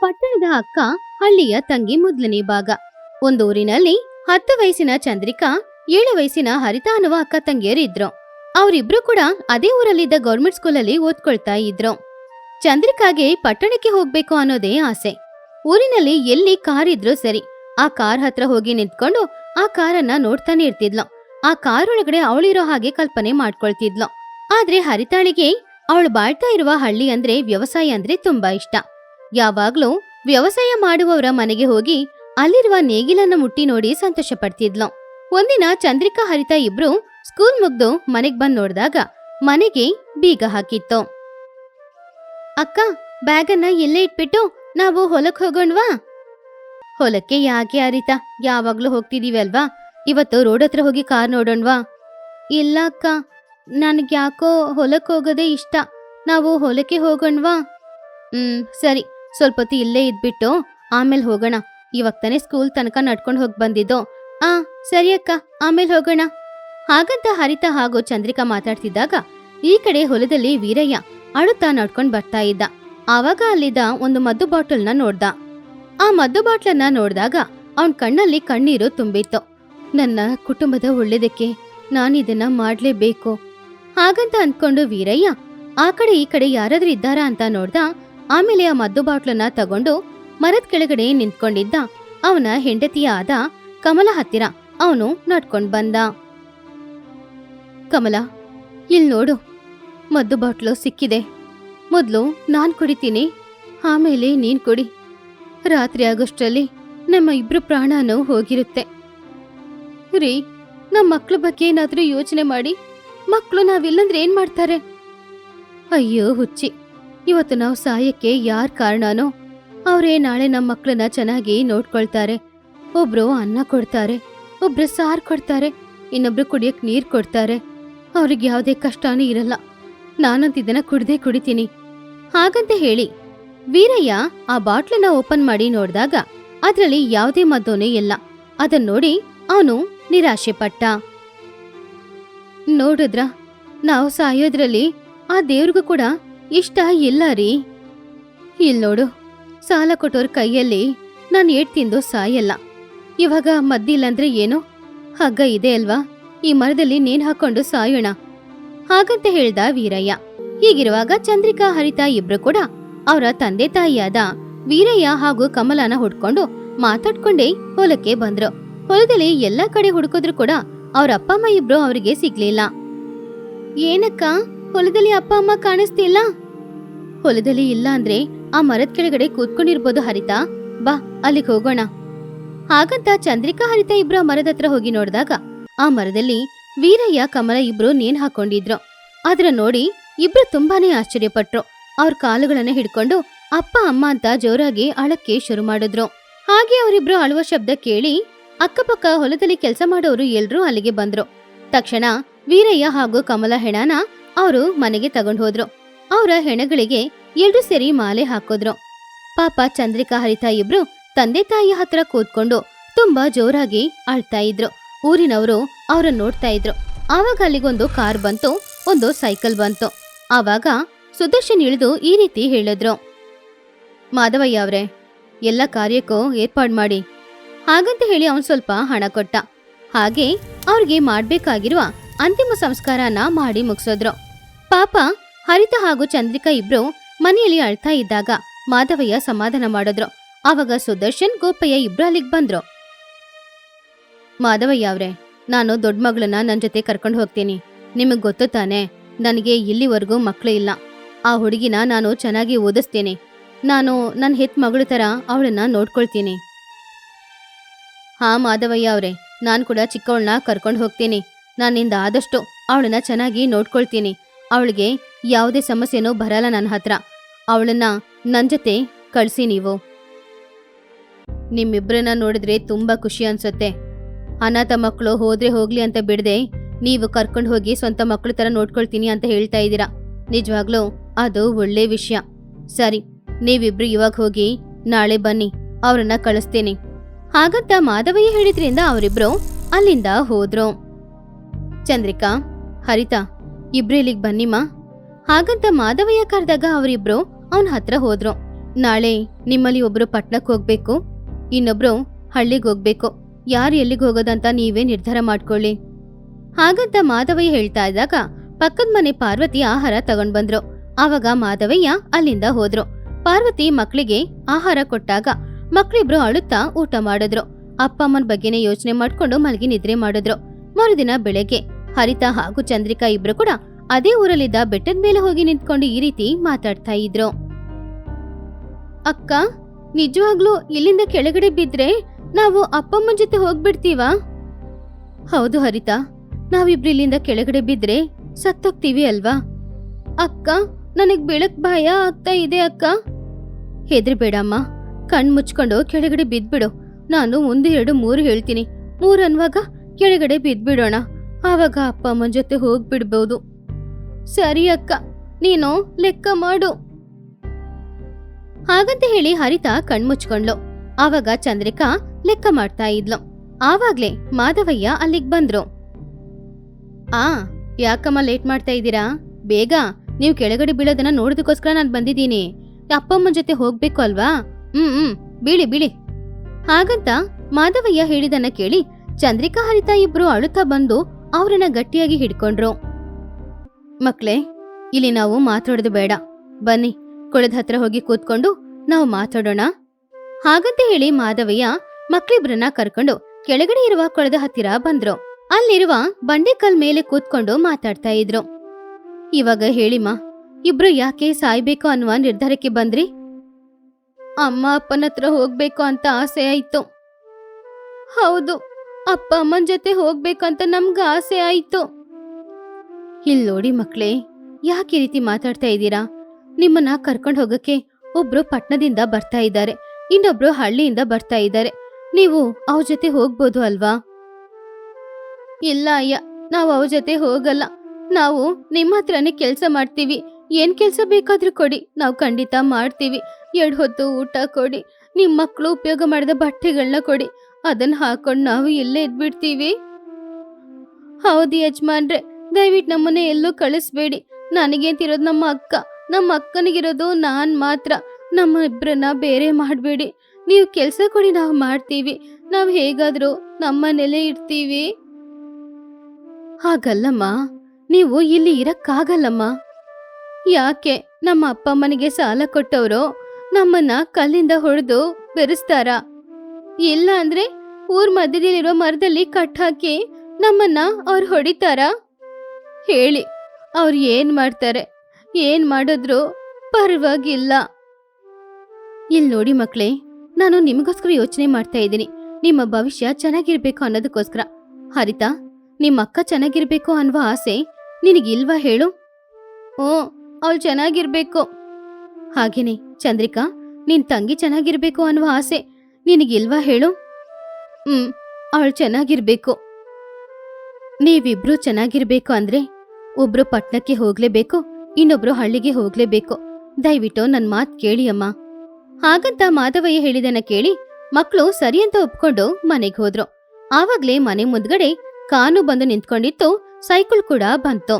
ಪಟ್ಟಣದ ಅಕ್ಕ ಹಳ್ಳಿಯ ತಂಗಿ ಮೊದಲನೇ ಭಾಗ. ಒಂದೂರಿನಲ್ಲಿ ಹತ್ತು ವಯಸ್ಸಿನ ಚಂದ್ರಿಕಾ, ಏಳು ವಯಸ್ಸಿನ ಹರಿತ ಅನ್ನುವ ಅಕ್ಕ ತಂಗಿಯರಿದ್ರು ಅವರಿಬ್ರು ಕೂಡ ಅದೇ ಊರಲ್ಲಿದ್ದ ಗೌರ್ಮೆಂಟ್ ಸ್ಕೂಲಲ್ಲಿ ಓದ್ಕೊಳ್ತಾ ಇದ್ರು. ಚಂದ್ರಿಕಾಗೆ ಪಟ್ಟಣಕ್ಕೆ ಹೋಗ್ಬೇಕು ಅನ್ನೋದೇ ಆಸೆ. ಊರಿನಲ್ಲಿ ಎಲ್ಲಿ ಕಾರ್ ಇದ್ರೂ ಸರಿ, ಆ ಕಾರ್ ಹತ್ರ ಹೋಗಿ ನಿಂತ್ಕೊಂಡು ಆ ಕಾರನ್ನ ನೋಡ್ತಾನೆ ಇರ್ತಿದ್ಲು. ಆ ಕಾರ್ ಒಳಗಡೆ ಅವಳಿರೋ ಹಾಗೆ ಕಲ್ಪನೆ ಮಾಡ್ಕೊಳ್ತಿದ್ಲು. ಆದ್ರೆ ಹರಿತಾಳಿಗೆ ಅವಳು ಬಾಳ್ತಾ ಇರುವ ಹಳ್ಳಿ ಅಂದ್ರೆ ವ್ಯವಸಾಯ ಅಂದ್ರೆ ತುಂಬಾ ಇಷ್ಟ. ಯಾವಾಗ್ಲೂ ವ್ಯವಸಾಯ ಮಾಡುವವರ ಮನೆಗೆ ಹೋಗಿ ಅಲ್ಲಿರುವ ನೇಗಿಲನ್ನ ಮುಟ್ಟಿ ನೋಡಿ ಸಂತೋಷ ಪಡ್ತಿದ್ಲು ಒಂದಿನ ಚಂದ್ರಿಕಾ ಹರಿತ ಇಬ್ರು ಸ್ಕೂಲ್ ಮುಗ್ದು ಮನೆಗ್ ಬಂದ್ ನೋಡಿದಾಗ ಮನೆಗೆ ಬೀಗ ಹಾಕಿತ್ತು. ಅಕ್ಕ, ಬ್ಯಾಗನ್ನ ಎಲ್ಲೇ ಇಟ್ಬಿಟ್ಟು ನಾವು ಹೊಲಕ್ ಹೋಗೋಣ್ವಾ? ಹೊಲಕ್ಕೆ ಯಾಕೆ ಹರಿತಾ? ಯಾವಾಗ್ಲೂ ಹೋಗ್ತಿದೀವಿ ಅಲ್ವಾ ಇವತ್ತು ರೋಡ್ ಹತ್ರ ಹೋಗಿ ಕಾರ್ ನೋಡೋಣ್ವಾ? ಇಲ್ಲ ಅಕ್ಕ, ನನ್ಗ್ಯಾಕೋ ಯಾಕೋ ಹೋಗೋದೇ ಇಷ್ಟ. ನಾವು ಹೊಲಕ್ಕೆ ಹೋಗೋಣ್ವಾ? ಹ್ಮ್, ಸರಿ. ಸ್ವಲ್ಪ ಹೊತ್ತು ಇಲ್ಲೇ ಇದ್ಬಿಟ್ಟು ಆಮೇಲೆ ಹೋಗೋಣ. ಇವಾಗ ತಾನೇ ಸ್ಕೂಲ್ ತನಕ ನಡ್ಕೊಂಡು ಹೋಗಿ ಬಂದಿದ್ದು. ಆ, ಸರಿ ಅಕ್ಕ, ಆಮೇಲೆ ಹೋಗೋಣ. ಹಾಗಂತ ಹರಿತ ಹಾಗೂ ಚಂದ್ರಿಕಾ ಮಾತಾಡ್ತಿದ್ದಾಗ ಈ ಕಡೆ ಹೊಲದಲ್ಲಿ ವೀರಯ್ಯ ಅಳುತ್ತಾ ನಡ್ಕೊಂಡು ಬರ್ತಾ ಇದ್ದ. ಆವಾಗ ಅಲ್ಲಿದ್ದ ಒಂದು ಮದ್ದು ಬಾಟಲ್ನ ನೋಡ್ದ. ಆ ಮದ್ದು ಬಾಟ್ಲನ್ನ ನೋಡಿದಾಗ ಅವನ್ ಕಣ್ಣಲ್ಲಿ ಕಣ್ಣೀರು ತುಂಬಿತ್ತು. ನನ್ನ ಕುಟುಂಬದ ಒಳ್ಳೇದಕ್ಕೆ ನಾನಿದನ್ನ ಮಾಡ್ಲೇಬೇಕು. ಹಾಗಂತ ಅಂದ್ಕೊಂಡು ವೀರಯ್ಯ ಆ ಕಡೆ ಈ ಕಡೆ ಯಾರಾದ್ರೂ ಇದ್ದಾರಾ ಅಂತ ನೋಡ್ದ ಆಮೇಲೆ ಆ ಮದ್ದು ಬಾಟ್ಲನ್ನ ತಗೊಂಡು ಮರದ ಕೆಳಗಡೆ ನಿಂತ್ಕೊಂಡಿದ್ದ ಅವನ ಹೆಂಡತಿಯ ಆದ ಕಮಲ ಹತ್ತಿರ ಅವನು ನಡ್ಕೊಂಡ್ ಬಂದ. ಕಮಲ ಇಲ್ ನೋಡು ಮದ್ದು ಬಾಟ್ಲು ಸಿಕ್ಕಿದೆ. ಮೊದಲು ನಾನ್ ಕುಡಿತೀನಿ, ಆಮೇಲೆ ನೀನ್ ಕುಡಿ. ರಾತ್ರಿ ಆಗೋಷ್ಟರಲ್ಲಿ ನಮ್ಮ ಇಬ್ರು ಪ್ರಾಣನೂ ಹೋಗಿರುತ್ತೆ. ರೀ ನಮ್ಮ ಮಕ್ಳ ಬಗ್ಗೆ ಏನಾದ್ರೂ ಯೋಚನೆ ಮಾಡಿ ಮಕ್ಕಳು ನಾವಿಲ್ಲಂದ್ರೆ ಏನ್ ಮಾಡ್ತಾರೆ? ಅಯ್ಯೋ ಹುಚ್ಚಿ. ಇವತ್ತು ನಾವು ಸಾಯಕ್ಕೆ ಯಾರ್ ಕಾರಣನೋ, ಅವರೇ ನಾಳೆ ನಮ್ಮ ಮಕ್ಕಳನ್ನ ಚೆನ್ನಾಗಿ ನೋಡ್ಕೊಳ್ತಾರೆ. ಒಬ್ರು ಅನ್ನ ಕೊಡ್ತಾರೆ, ಒಬ್ರು ಸಾರ್ ಕೊಡ್ತಾರೆ, ಇನ್ನೊಬ್ರು ಕುಡಿಯಕ್ ನೀರ್ ಕೊಡ್ತಾರೆ. ಅವ್ರಿಗೆ ಯಾವುದೇ ಕಷ್ಟನೂ ಇರಲ್ಲ. ನಾನಂತ ಇದನ್ನ ಕುಡ್ದೇ ಕುಡಿತೀನಿ. ಹಾಗಂತ ಹೇಳಿ, ವೀರಯ್ಯ ಆ ಬಾಟ್ಲನ್ನ ಓಪನ್ ಮಾಡಿ ನೋಡಿದಾಗ ಅದ್ರಲ್ಲಿ ಯಾವುದೇ ಮದ್ದೋನೇ ಇಲ್ಲ. ಅದನ್ ನೋಡಿ ಅವನು ನಿರಾಶೆ ಪಟ್ಟ. ನೋಡಿದ್ರ, ನಾವು ಸಾಯೋದ್ರಲ್ಲಿ ಆ ದೇವ್ರಿಗೂ ಕೂಡ ಇಷ್ಟ ಇಲ್ಲ ರೀ. ಇಲ್ ನೋಡು, ಸಾಲ ಕೊಟ್ಟೋರ್ ಕೈಯಲ್ಲಿ ನಾನು ಏಟ್ ತಿಂದು ಸಾಯಲ್ಲ. ಇವಾಗ ಮದ್ದಿಲ್ಲಂದ್ರೆ ಏನು? ಹಗ್ಗ ಇದೆ ಅಲ್ವಾ? ಈ ಮರದಲ್ಲಿ ನೇಣು ಹಾಕೊಂಡು ಸಾಯೋಣ. ಹಾಗಂತ ಹೇಳ್ದ ವೀರಯ್ಯ. ಹೀಗಿರುವಾಗ ಚಂದ್ರಿಕಾ, ಹರಿತಾ ಇಬ್ರು ಕೂಡ ಅವರ ತಂದೆ ತಾಯಿಯಾದ ವೀರಯ್ಯ ಹಾಗೂ ಕಮಲನ ಹುಡ್ಕೊಂಡು ಮಾತಾಡ್ಕೊಂಡೇ ಹೊಲಕ್ಕೆ ಬಂದ್ರು. ಹೊಲದಲ್ಲಿ ಎಲ್ಲಾ ಕಡೆ ಹುಡುಕಿದ್ರು ಕೂಡ ಅವ್ರ ಅಪ್ಪ ಅಮ್ಮ ಇಬ್ರು ಅವರಿಗೆ ಸಿಗ್ಲಿಲ್ಲ. ಏನಕ್ಕ? ಹೊಲದಲ್ಲಿ ಅಪ್ಪ, ಅಮ್ಮ ಕಾಣಿಸ್ತಿಲ್ಲ? ಹೊಲದಲ್ಲಿ ಇಲ್ಲ ಅಂದ್ರೆ ಆ ಮರದ ಕೆಳಗಡೆ ಕೂತ್ಕೊಂಡಿರ್ಬೋದು ಹರಿತಾ. ಬಾ, ಅಲ್ಲಿಗೆ ಹೋಗೋಣ. ಹಾಗಂತ ಚಂದ್ರಿಕಾ, ಹರಿತಾ ಇಬ್ರು ಆ ಮರದ ಹತ್ರ ಹೋಗಿ ನೋಡಿದಾಗ ಆ ಮರದಲ್ಲಿ ವೀರಯ್ಯ, ಕಮಲ ಇಬ್ರು ನೇಣ್ ಹಾಕೊಂಡಿದ್ರು. ಅದ್ರ ನೋಡಿ ಇಬ್ರು ತುಂಬಾನೇ ಆಶ್ಚರ್ಯಪಟ್ರು. ಅವ್ರ ಕಾಲುಗಳನ್ನ ಹಿಡ್ಕೊಂಡು ಅಪ್ಪ, ಅಮ್ಮ ಅಂತ ಜೋರಾಗಿ ಅಳಕ್ಕೆ ಶುರು ಮಾಡಿದ್ರು. ಹಾಗೆ ಅವರಿಬ್ರು ಅಳುವ ಶಬ್ದ ಕೇಳಿ ಅಕ್ಕಪಕ್ಕ ಹೊಲದಲ್ಲಿ ಕೆಲಸ ಮಾಡೋರು ಎಲ್ರೂ ಅಲ್ಲಿಗೆ ಬಂದ್ರು. ತಕ್ಷಣ ವೀರಯ್ಯ ಹಾಗೂ ಕಮಲ, ಹೆಣನ ಅವರು ಮನೆಗೆ ತಗೊಂಡು ಹೋದ್ರು. ಅವರ ಹೆಣಗಳಿಗೆ ಎಲ್ರೂ ಸೇರಿ ಮಾಲೆ ಹಾಕೋದ್ರು. ಪಾಪ ಚಂದ್ರಿಕಾ ಹರಿತಾ ಇಬ್ರು ತಂದೆ ತಾಯಿಯ ಹತ್ರ ಕೂತ್ಕೊಂಡು ತುಂಬಾ ಜೋರಾಗಿ ಅಳ್ತಾ ಇದ್ರು. ಊರಿನವರು ಅವರ ನೋಡ್ತಾ ಇದ್ರು. ಆವಾಗ ಅಲ್ಲಿಗೊಂದು ಕಾರ್ ಬಂತು, ಒಂದು ಸೈಕಲ್ ಬಂತು. ಆವಾಗ ಸುದರ್ಶನ್ ಇಳಿದು ಈ ರೀತಿ ಹೇಳಿದ್ರು. ಮಾಧವಯ್ಯ ಅವ್ರೆ, ಎಲ್ಲ ಕಾರ್ಯಕ್ಕೂ ಏರ್ಪಾಡ್ ಮಾಡಿ. ಹಾಗಂತ ಹೇಳಿ ಅವನು ಸ್ವಲ್ಪ ಹಣ ಕೊಟ್ಟ. ಹಾಗೆ ಅವ್ರಿಗೆ ಮಾಡಬೇಕಾಗಿರುವ ಅಂತಿಮ ಸಂಸ್ಕಾರನ ಮಾಡಿ ಮುಗಿಸಿದ್ರು. ಪಾಪ, ಹರಿತ ಹಾಗೂ ಚಂದ್ರಿಕಾ ಇಬ್ರು ಮನೆಯಲ್ಲಿ ಅಳ್ತಾ ಇದ್ದಾಗ ಮಾಧವಯ್ಯ ಸಮಾಧಾನ ಮಾಡಿದ್ರು. ಆವಾಗ ಸುದರ್ಶನ್, ಗೋಪಯ್ಯ ಇಬ್ರು ಅಲ್ಲಿಗೆ ಬಂದ್ರು. ಮಾಧವಯ್ಯ ಅವ್ರೆ, ನಾನು ದೊಡ್ಡ ಮಗಳನ್ನ ನನ್ನ ಜೊತೆ ಕರ್ಕೊಂಡು ಹೋಗ್ತೀನಿ. ನಿಮಗೆ ಗೊತ್ತು ತಾನೆ, ನನಗೆ ಇಲ್ಲಿವರೆಗೂ ಮಕ್ಕಳು ಇಲ್ಲ. ಆ ಹುಡುಗಿನ ನಾನು ಚೆನ್ನಾಗಿ ಓದಿಸ್ತೀನಿ. ನಾನು ನನ್ನ ಹೆತ್ ಮಗಳ ಥರ ಅವಳನ್ನ ನೋಡ್ಕೊಳ್ತೀನಿ. ಹಾ ಮಾಧವಯ್ಯ ಅವ್ರೆ, ನಾನು ಕೂಡ ಚಿಕ್ಕವಳನ್ನ ಕರ್ಕೊಂಡು ಹೋಗ್ತೀನಿ. ನಾನಿಂದ ಆದಷ್ಟು ಅವಳನ್ನ ಚೆನ್ನಾಗಿ ನೋಡ್ಕೊಳ್ತೀನಿ. ಅವಳಿಗೆ ಯಾವುದೇ ಸಮಸ್ಯೆನೂ ಬರಲ್ಲ ನನ್ನ ಹತ್ರ. ಅವಳನ್ನ ನನ್ನ ಜೊತೆ ಕಳಿಸಿ ನೀವು. ನಿಮ್ಮಿಬ್ಬರನ್ನ ನೋಡಿದ್ರೆ ತುಂಬಾ ಖುಷಿ ಅನ್ಸುತ್ತೆ. ಅನಾಥ ಮಕ್ಕಳು ಹೋದ್ರೆ ಹೋಗ್ಲಿ ಅಂತ ಬಿಡದೆ ನೀವು ಕರ್ಕೊಂಡು ಹೋಗಿ ಸ್ವಂತ ಮಕ್ಕಳ ತರ ನೋಡ್ಕೊಳ್ತೀನಿ ಅಂತ ಹೇಳ್ತಾ ಇದ್ದೀರಾ. ನಿಜವಾಗ್ಲೂ ಅದು ಒಳ್ಳೆ ವಿಷಯ. ಸರಿ, ನೀವಿಬ್ರು ಇವಾಗ ಹೋಗಿ ನಾಳೆ ಬನ್ನಿ, ಅವ್ರನ್ನ ಕಳಿಸ್ತೀನಿ. ಹಾಗಂತ ಮಾಧವಯ್ಯ ಹೇಳಿದ್ರಿಂದ ಅವರಿಬ್ರು ಅಲ್ಲಿಂದ ಹೋದ್ರು. ಚಂದ್ರಿಕಾ, ಹರಿತಾ ಇಬ್ರು ಇಲ್ಲಿಗೆ ಬನ್ನಿಮ್ಮ ಹಾಗಂತ ಮಾಧವಯ್ಯ ಕರೆದಾಗ ಅವರಿಬ್ರು ಅವನ ಹತ್ರ ಹೋದ್ರು. ನಾಳೆ ನಿಮ್ಮಲ್ಲಿ ಒಬ್ರು ಪಟ್ನಕ್ಕೆ ಹೋಗ್ಬೇಕು, ಇನ್ನೊಬ್ರು ಹಳ್ಳಿಗೆ ಹೋಗ್ಬೇಕು. ಯಾರು ಎಲ್ಲಿಗೆ ಹೋಗೋದಂತ ನೀವೇ ನಿರ್ಧಾರ ಮಾಡ್ಕೊಳ್ಳಿ. ಹಾಗಂತ ಮಾಧವಯ್ಯ ಹೇಳ್ತಾ ಇದ್ದಾಗ ಪಕ್ಕದ ಮನೆ ಪಾರ್ವತಿ ಆಹಾರ ತಗೊಂಡ್ ಬಂದ್ರು. ಆವಾಗ ಮಾಧವಯ್ಯ ಅಲ್ಲಿಂದ ಹೋದ್ರು. ಪಾರ್ವತಿ ಮಕ್ಕಳಿಗೆ ಆಹಾರ ಕೊಟ್ಟಾಗ ಮಕ್ಕಳಿಬ್ರು ಅಳುತ್ತಾ ಊಟ ಮಾಡಿದ್ರು. ಅಪ್ಪ ಅಮ್ಮನ ಬಗ್ಗೆನೇ ಯೋಚನೆ ಮಾಡ್ಕೊಂಡು ಮಲಗಿ ನಿದ್ರೆ ಮಾಡಿದ್ರು. ಮರುದಿನ ಬೆಳಗ್ಗೆ ಹರಿತಾ ಹಾಗೂ ಚಂದ್ರಿಕಾ ಇಬ್ರು ಕೂಡ ಅದೇ ಊರಲ್ಲಿದ್ದ ಬೆಟ್ಟದ ಮೇಲೆ ಹೋಗಿ ನಿಂತ್ಕೊಂಡು ಈ ರೀತಿ ಮಾತಾಡ್ತಾ ಇದ್ರು. ಅಕ್ಕ, ನಿಜವಾಗ್ಲೂ ಇಲ್ಲಿಂದ ಕೆಳಗಡೆ ಬಿದ್ರೆ ನಾವು ಅಪ್ಪಮ್ಮನ ಜೊತೆ ಹೋಗ್ಬಿಡ್ತೀವಾ? ಹೌದು ಹರಿತ, ನಾವಿಬ್ರು ಇಲ್ಲಿಂದ ಕೆಳಗಡೆ ಬಿದ್ರೆ ಸತ್ತೋಗ್ತೀವಿ ಅಲ್ವಾ? ಅಕ್ಕ, ನನಗ್ ಬೆಳಕ್ ಭಯ ಆಗ್ತಾ ಇದೆ ಅಕ್ಕ. ಹೆದ್ರಬೇಡಮ್ಮ, ಕಣ್ ಮುಚ್ಕೊಂಡು ಕೆಳಗಡೆ ಬಿದ್ಬಿಡು. ನಾನು ಒಂದು, ಎರಡು, ಮೂರು ಹೇಳ್ತೀನಿ. ಮೂರು ಅನ್ನುವಾಗ ಕೆಳಗಡೆ ಬಿದ್ಬಿಡೋಣ. ಆವಾಗ ಅಪ್ಪ ಅಮ್ಮನ ಜೊತೆ ಹೋಗ್ಬಿಡ್ಬೋದು. ಸರಿ ಅಕ್ಕ, ನೀನು ಲೆಕ್ಕ ಮಾಡು. ಹಾಗಂತ ಹೇಳಿ ಹರಿತ ಕಣ್ಮುಚ್ಕೊಂಡ್ಲು. ಆವಾಗ ಚಂದ್ರಿಕಾ ಲೆಕ್ಕ ಮಾಡ್ತಾ ಇದ್ಲು. ಆವಾಗ್ಲೇ ಮಾಧವಯ್ಯ ಅಲ್ಲಿಗ್ ಬಂದ್ರು. ಆ, ಯಾಕಮ್ಮ ಲೇಟ್ ಮಾಡ್ತಾ ಇದ್ದೀರಾ? ಬೇಗ, ನೀವು ಕೆಳಗಡೆ ಬೀಳೋದನ್ನ ನೋಡೋದಕ್ಕೋಸ್ಕರ ನಾನು ಬಂದಿದ್ದೀನಿ. ಅಪ್ಪಮ್ಮನ ಜೊತೆ ಹೋಗ್ಬೇಕು ಅಲ್ವಾ? ಹ್ಮ್ ಹ್ಮ್, ಬೀಳಿ ಬೀಳಿ. ಹಾಗಂತ ಮಾಧವಯ್ಯ ಹೇಳಿದನ್ನ ಕೇಳಿ ಚಂದ್ರಿಕಾ, ಹರಿತಾ ಇಬ್ರು ಅಳುತ್ತಾ ಬಂದು ಅವ್ರನ್ನ ಗಟ್ಟಿಯಾಗಿ ಹಿಡ್ಕೊಂಡ್ರು. ಮಕ್ಳೇ, ಇಲ್ಲಿ ನಾವು ಮಾತಾಡೋದು ಬೇಡ. ಬನ್ನಿ, ಕೊಳದ ಹತ್ರ ಹೋಗಿ ಕೂತ್ಕೊಂಡು ನಾವು ಮಾತಾಡೋಣ. ಹಾಗಂತ ಹೇಳಿ ಮಾಧವಯ್ಯ ಮಕ್ಳಿಬ್ರನ್ನ ಕರ್ಕೊಂಡು ಕೆಳಗಡೆ ಇರುವ ಕೊಳದ ಹತ್ತಿರ ಬಂದ್ರು. ಅಲ್ಲಿರುವ ಬಂಡೆಕಲ್ ಮೇಲೆ ಕೂತ್ಕೊಂಡು ಮಾತಾಡ್ತಾ ಇದ್ರು. ಇವಾಗ ಹೇಳಿಮ್ಮ, ಇಬ್ರು ಯಾಕೆ ಸಾಯ್ಬೇಕು ಅನ್ನುವ ನಿರ್ಧಾರಕ್ಕೆ ಬಂದ್ರಿ? ಅಮ್ಮ ಅಪ್ಪನ ಹತ್ರ ಹೋಗ್ಬೇಕು ಅಂತ ಆಸೆ ಆಯ್ತು. ಹೌದು ಅಪ್ಪ ಅಮ್ಮನ ಜೊತೆ ಹೋಗ್ಬೇಕಂತ ನಮ್ಗೆ ಆಸೆ ಆಯ್ತು. ಇಲ್ಲಿ ನೋಡಿ ಮಕ್ಕಳೇ ಯಾಕೆ ಈ ರೀತಿ ಮಾತಾಡ್ತಾ ಇದ್ದೀರಾ? ನಿಮ್ಮನ್ನ ಕರ್ಕೊಂಡು ಹೋಗಕ್ಕೆ ಒಬ್ರು ಪಟ್ಟಣದಿಂದ ಬರ್ತಾ ಇದ್ದಾರೆ, ಇನ್ನೊಬ್ರು ಹಳ್ಳಿಯಿಂದ ಬರ್ತಾ ಇದ್ದಾರೆ. ನೀವು ಅವ್ರ ಜೊತೆ ಹೋಗ್ಬೋದು ಅಲ್ವಾ? ಇಲ್ಲ ಅಯ್ಯ, ನಾವು ಅವ್ರ ಜೊತೆ ಹೋಗಲ್ಲ. ನಾವು ನಿಮ್ಮ ಹತ್ರನೇ ಕೆಲಸ ಮಾಡ್ತೀವಿ. ಏನ್ ಕೆಲಸ ಬೇಕಾದ್ರೂ ಕೊಡಿ, ನಾವು ಖಂಡಿತ ಮಾಡ್ತೀವಿ. ಎರಡು ಹೊತ್ತು ಊಟ ಕೊಡಿ ನಿಮ್ಮ ಮಕ್ಕಳು ಉಪಯೋಗ ಮಾಡಿದ ಬಟ್ಟೆಗಳನ್ನ ಕೊಡಿ. ಅದನ್ನ ಹಾಕೊಂಡು ನಾವು ಇಲ್ಲೇ ಇದ್ಬಿಡ್ತೀವಿ. ಹೌದು ಯಜಮಾನ್ರೆ, ದಯವಿಟ್ಟು ನಮ್ಮನ್ನ ಎಲ್ಲೂ ಕಳಿಸ್ಬೇಡಿ. ನನಗೇಂತಿರೋದು ನಮ್ಮ ಅಕ್ಕ? ನಮ್ಮ ಅಕ್ಕನಿಗಿರೋದು ನಾನ್ ಮಾತ್ರ. ನಮ್ಮ ಇಬ್ಬರನ್ನ ಬೇರೆ ಮಾಡಬೇಡಿ. ನೀವು ಕೆಲಸ ಕೊಡಿ, ನಾವು ಮಾಡ್ತೀವಿ. ನಾವು ಹೇಗಾದ್ರೂ ನೆಲೆ ಇರ್ತೀವಿ. ಹಾಗಲ್ಲಮ್ಮ, ನೀವು ಇಲ್ಲಿ ಇರಕ್ಕಾಗಲ್ಲಮ್ಮ. ಯಾಕೆ? ನಮ್ಮ ಅಪ್ಪ ಅಮ್ಮನಿಗೆ ಸಾಲ ಕೊಟ್ಟವರು? ನಮ್ಮನ್ನ ಕಲ್ಲಿಂದ ಹೊಡೆದು ಬೆರೆಸ್ತಾರ? ಇಲ್ಲ ಅಂದ್ರೆ ಊರ್ ಮಧ್ಯದಲ್ಲಿರೋ ಮರದಲ್ಲಿ ಕಟ್ ಹಾಕಿ ನಮ್ಮನ್ನ ಅವ್ರು ಹೊಡಿತಾರ? ಹೇಳಿ, ಅವ್ರು ಏನ್ ಮಾಡ್ತಾರೆ? ಏನ್ ಮಾಡಿದ್ರು ಪರವಾಗಿಲ್ಲ. ಇಲ್ಲಿ ನೋಡಿ ಮಕ್ಳೇ, ನಾನು ನಿಮಗೋಸ್ಕರ ಯೋಚನೆ ಮಾಡ್ತಾ ಇದ್ದೀನಿ. ನಿಮ್ಮ ಭವಿಷ್ಯ ಚೆನ್ನಾಗಿರ್ಬೇಕು ಅನ್ನೋದಕ್ಕೋಸ್ಕರ. ಹರಿತಾ, ನಿಮ್ಮ ಅಕ್ಕ ಚೆನ್ನಾಗಿರ್ಬೇಕು ಅನ್ನುವ ಆಸೆ ನಿನಗಿಲ್ವಾ ಹೇಳು? ಓ ಅವಳು ಚೆನ್ನಾಗಿರ್ಬೇಕು. ಹಾಗೇನೆ, ಚಂದ್ರಿಕಾ, ನಿನ್ ತಂಗಿ ಚೆನ್ನಾಗಿರ್ಬೇಕು ಅನ್ನುವ ಆಸೆ ನಿನಗಿಲ್ವಾ ಹೇಳು? ಹ್ಮ್, ಅವಳು ಚೆನ್ನಾಗಿರ್ಬೇಕು. ನೀವಿಬ್ರು ಚೆನ್ನಾಗಿರ್ಬೇಕು ಅಂದ್ರೆ ಒಬ್ರು ಪಟ್ಟಣಕ್ಕೆ ಹೋಗ್ಲೇಬೇಕು, ಇನ್ನೊಬ್ರು ಹಳ್ಳಿಗೆ ಹೋಗ್ಲೇಬೇಕು. ದಯವಿಟ್ಟು ನನ್ ಮಾತ್ ಕೇಳಿ ಅಮ್ಮ. ಹಾಗಂತ ಮಾಧವಯ್ಯ ಹೇಳಿದನ ಕೇಳಿ ಮಕ್ಕಳು ಸರಿ ಅಂತ ಒಪ್ಕೊಂಡು ಮನೆಗೆ ಹೋದ್ರು. ಆವಾಗ್ಲೇ ಮನೆ ಮುಂದ್ಗಡೆ ಕಾನು ಬಂದು ನಿಂತ್ಕೊಂಡಿತ್ತು, ಸೈಕಲ್ ಕೂಡ ಬಂತು.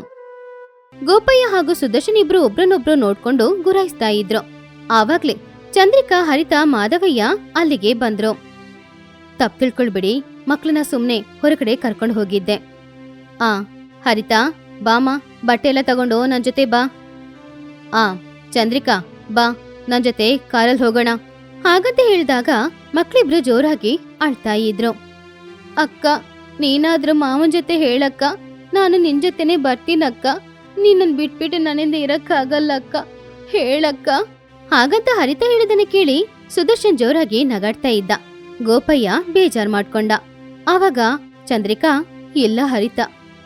ಗೋಪಯ್ಯ ಹಾಗೂ ಸುದರ್ಶನ್ ಇಬ್ರು ಒಬ್ರನ್ನೊಬ್ರು ನೋಡ್ಕೊಂಡು ಗುರಾಯಿಸ್ತಾ ಇದ್ರು. ಆವಾಗ್ಲೇ ಚಂದ್ರಿಕಾ, ಹರಿತ, ಮಾಧವಯ್ಯ ಅಲ್ಲಿಗೆ ಬಂದ್ರು. ತಪ್ಪು ತಿಳ್ಕೊಳ್ಬಿಡಿ. ಮಕ್ಕಳನ್ನ ಸುಮ್ನೆ ಹೊರಗಡೆ ಕರ್ಕೊಂಡು ಹೋಗಿದ್ದೆ. ಆ, ಹರಿತಾ ಬಾಮ ಬಟ್ಟೆ ಎಲ್ಲ ತಗೊಂಡು ನನ್ ಜೊತೆ ಬಾ. ಆ, ಚಂದ್ರಿಕಾ, ಬಾ, ನನ್ ಜೊತೆ ಕಾರಲ್ಲಿ ಹೋಗೋಣ. ಹಾಗಂತ ಹೇಳಿದಾಗ ಮಕ್ಳಿಬ್ರು ಜೋರಾಗಿ ಅಳ್ತಾ ಇದ್ರು. ಅಕ್ಕ, ನೀನಾದ್ರೂ ಮಾವನ್ ಜೊತೆ ಹೇಳಕ್ಕ? ನಾನು ನಿನ್ ಜೊತೆನೆ ಬರ್ತೀನಕ್ಕ? ನೀನನ್ ಬಿಟ್ಬಿಟ್ಟು ನನ್ನಿಂದ ಇರಕ್ಕಾಗಲ್ಲ ಅಕ್ಕ. ಹೇಳಕ್ಕ? ಹಾಗಂತ ಹರಿತ ಹೇಳಿದನ ಕೇಳಿ ಸುದರ್ಶನ್ ಜೋರಾಗಿ ನಗಾಡ್ತಾ ಇದ್ದ. ಗೋಪಯ್ಯ ಬೇಜಾರ್ ಮಾಡ್ಕೊಂಡ. ಆವಾಗ ಚಂದ್ರಿಕಾ ಎಲ್ಲ ಹರಿತ,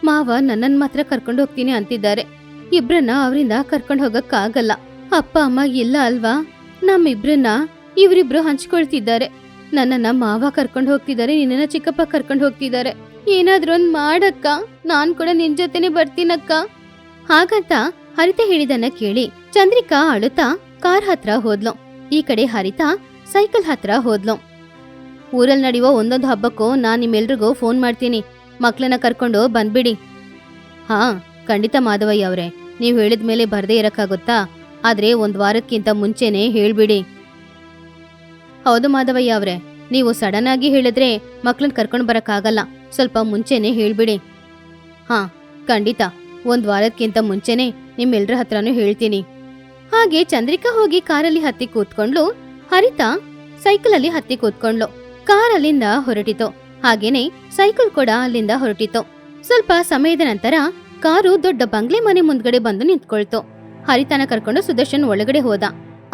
ಮಾವ ನನ್ನನ್ ಮಾತ್ರ ಕರ್ಕೊಂಡು ಹೋಗ್ತೀನಿ ಅಂತಿದ್ದಾರೆ. ಇಬ್ರನ್ನ ಅವರಿಂದ ಕರ್ಕೊಂಡು ಹೋಗಕ್ಕಾಗಲ್ಲ. ಅಪ್ಪ, ಅಮ್ಮ ಇಲ್ಲ ಅಲ್ವಾ? ನಮ್ಮಿಬ್ರನ್ನ ಇವರಿಬ್ರು ಹಂಚ್ಕೊಳ್ತಿದ್ದಾರೆ. ನನ್ನನ್ನ ಮಾವ ಕರ್ಕೊಂಡು ಹೋಗ್ತಿದ್ದಾರೆ ನಿನ್ನ ಚಿಕ್ಕಪ್ಪ ಕರ್ಕೊಂಡು ಹೋಗ್ತಿದ್ದಾರೆ. ಏನಾದ್ರೂ ಒಂದ್ ಮಾಡಕ್ಕ? ನಾನ್ ಕೂಡ ನಿನ್ ಜೊತೆನೆ ಬರ್ತೀನಕ್ಕ? ಹಾಗಂತ ಹರಿತ ಹೇಳಿದನ್ನ ಕೇಳಿ ಚಂದ್ರಿಕಾ ಅಳುತ್ತಾ ಕಾರ್ ಹತ್ರ ಹೋದ್ಲು. ಈ ಕಡೆ ಹರಿತ ಸೈಕಲ್ ಹತ್ರ ಹೋದ್ಲು. ಊರಲ್ಲಿ ನಡೆಯುವ ಒಂದೊಂದು ಹಬ್ಬಕ್ಕೂ ನಾನು ನಿಮ್ಮೆಲ್ರಿಗೂ ಫೋನ್ ಮಾಡ್ತೀನಿ. ಮಕ್ಕಳನ್ನ ಕರ್ಕೊಂಡು ಬಂದ್ಬಿಡಿ. ಹಾ, ಖಂಡಿತ ಮಾಧವಯ್ಯ ಅವರೇ. ನೀವು ಹೇಳಿದ ಮೇಲೆ ಬರ್ದೇ ಇರಕ್ಕಾಗುತ್ತಾ? ಆದ್ರೆ ಒಂದ್ ವಾರಕ್ಕಿಂತ ಮುಂಚೆನೇ ಹೇಳ್ಬಿಡಿ. ಹೌದು ಮಾಧವಯ್ಯ ಅವರೇ. ನೀವು ಸಡನ್ ಆಗಿ ಹೇಳಿದ್ರೆ ಮಕ್ಕಳನ್ನ ಕರ್ಕೊಂಡು ಬರಕ್ಕಾಗಲ್ಲ. ಸ್ವಲ್ಪ ಮುಂಚೆನೇ ಹೇಳಿಬಿಡಿ. ಹಾ, ಖಂಡಿತ. ಒಂದ್ ವಾರಕ್ಕಿಂತ ಮುಂಚೆನೆ ನಿಮ್ಮೆಲ್ರ ಹತ್ರನೂ ಹೇಳ್ತೀನಿ. ಹಾಗೆ ಚಂದ್ರಿಕಾ ಹೋಗಿ ಕಾರಲ್ಲಿ ಹತ್ತಿ ಕೂತ್ಕೊಂಡ್ಲು. ಹರಿತಾ ಸೈಕಲಲ್ಲಿ ಹತ್ತಿ ಕೂತ್ಕೊಂಡ್ಲು. ಕಾರ್ ಅಲ್ಲಿಂದ ಹೊರಟಿತು. ಹಾಗೇನೆ ಸೈಕಲ್ ಕೂಡ ಅಲ್ಲಿಂದ ಹೊರಟಿತು. ಸ್ವಲ್ಪ ಸಮಯದ ನಂತರ ಕಾರು ದೊಡ್ಡ ಬಂಗ್ಲೆ ಮನೆ ಮುಂದ್ಗಡೆ ಬಂದು ನಿಂತ್ಕೊಳ್ತು. ಹರಿತನ ಕರ್ಕೊಂಡು ಸುದರ್ಶನ್ ಒಳಗಡೆ ಹೋದ.